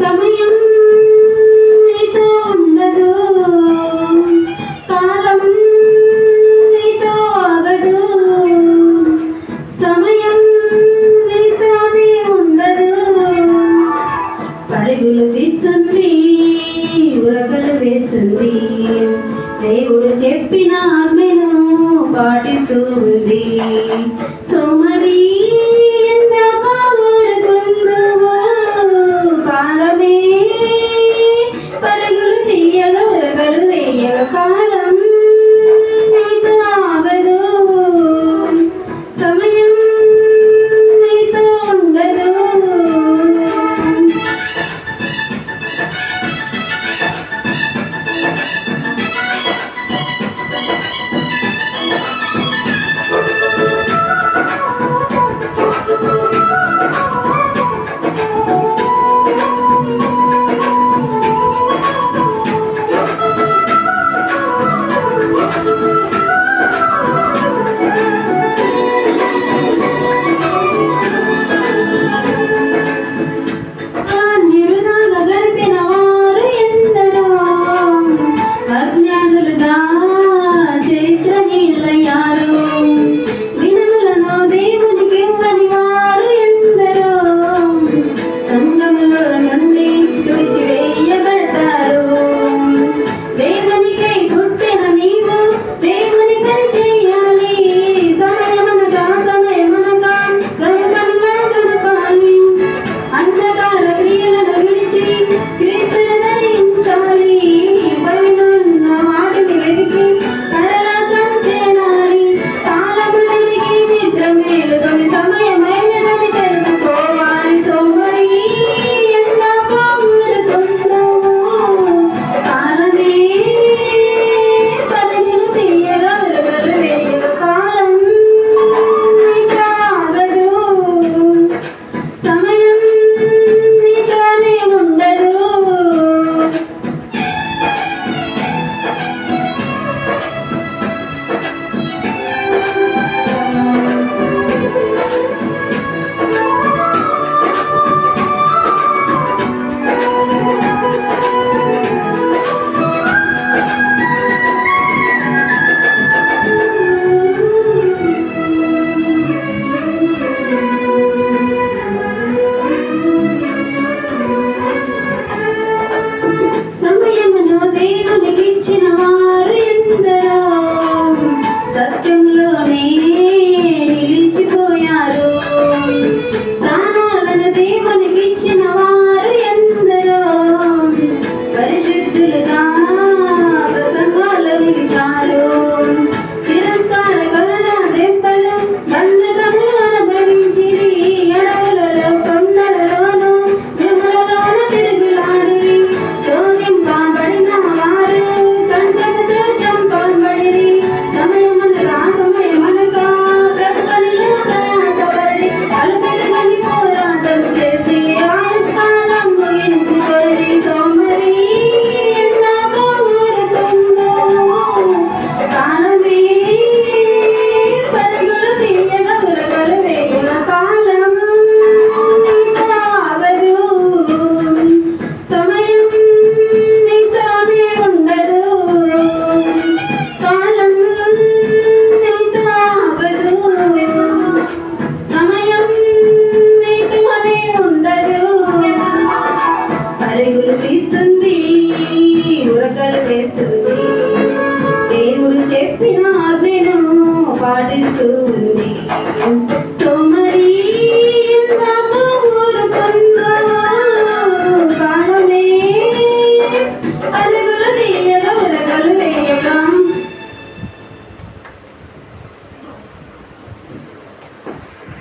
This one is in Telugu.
సమయం ఉండదు. కాలం సమయం ఉరకలు వేస్తుంది. దేవుడు చెప్పిన ఆమెను పాటిస్తూ ఉంది. సోమ జయించిన వారు ఎందరో? సత్యంలోనే నిలిచిపోయారు. ప్రాణాలను దేవునికిచ్చిన వారు ఎందరో? పరిశుద్ధులు is the name.